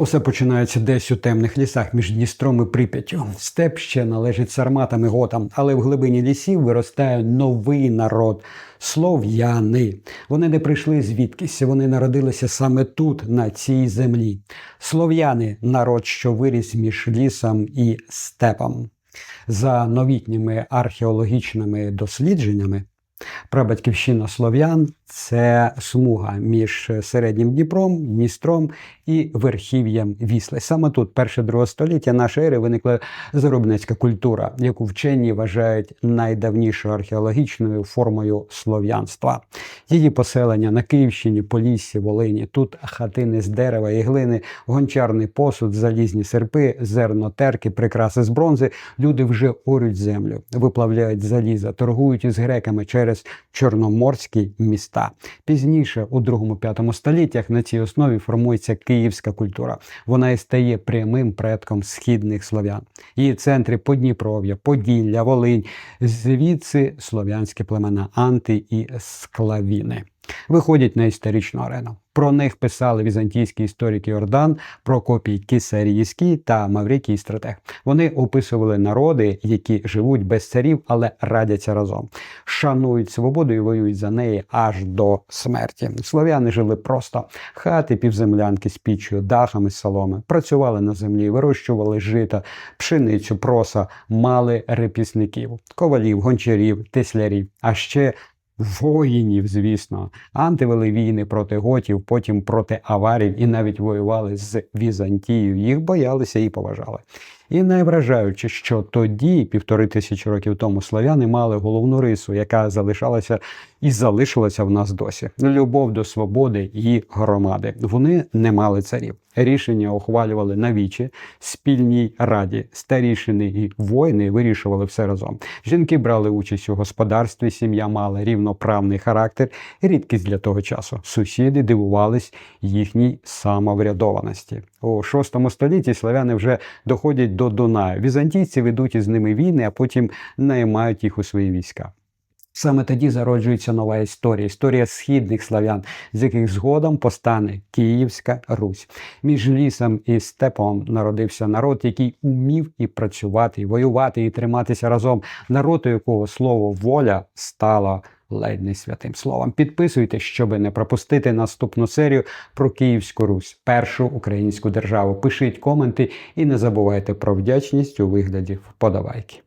Усе починається десь у темних лісах між Дністром і Прип'яттю. Степ ще належить сарматам і готам, але в глибині лісів виростає новий народ слов'яни. Вони не прийшли звідкись, вони народилися саме тут, на цій землі. Слов'яни народ, що виріс між лісом і степом. За новітніми археологічними дослідженнями, прабатьківщина слов'ян це смуга між середнім Дніпром, Дністром і верхів'ям Вісли. Саме тут, перше друге століття нашої ери, виникла заробницька культура, яку вчені вважають найдавнішою археологічною формою слов'янства. Її поселення на Київщині, Поліссі, Волині. Тут хатини з дерева і глини, гончарний посуд, залізні серпи, зерно, терки, прикраси з бронзи. Люди вже орють землю, виплавляють заліза, торгують із греками через чорноморські міста. Пізніше, у 2-5 століттях, на цій основі формується київська культура. Вона і стає прямим предком східних слов'ян. Її центри Подніпров'я, Поділля, Волинь, звідси слов'янські племена Анти і Склавіни. Виходять на історичну арену. Про них писали візантійські історики Ордан, Прокопій Кисарійський та Маврикій Стратег. Вони описували народи, які живуть без царів, але радяться разом, шанують свободу і воюють за неї аж до смерті. Слов'яни жили просто хати, півземлянки з піччю, дахами соломи, працювали на землі, вирощували жито, пшеницю, проса, мали репісників, ковалів, гончарів, теслярів, а ще Воїнів, звісно, антивели війни проти готів, потім проти аварів і навіть воювали з Візантією. Їх боялися і поважали. І найвражаюче, що тоді, півтори тисячі років тому, славяни мали головну рису, яка залишалася і залишилася в нас досі: любов до свободи і громади. Вони не мали царів. Рішення ухвалювали на вічі, спільній раді. Старішини і воїни вирішували все разом. Жінки брали участь у господарстві, сім'я мала рівноправний характер, рідкість для того часу. Сусіди дивувались їхній самоврядованості. У VI столітті славяни вже доходять до Дунаю. Візантійці ведуть із ними війни, а потім наймають їх у свої війська. Саме тоді зароджується нова історія, історія східних славян, з яких згодом постане Київська Русь. Між лісом і степом народився народ, який умів і працювати, і воювати, і триматися разом. Народ, у якого слово воля стало ледь не святим словом. Підписуйтесь, щоб не пропустити наступну серію про Київську Русь, першу українську державу. Пишіть коменти і не забувайте про вдячність у вигляді вподобайки.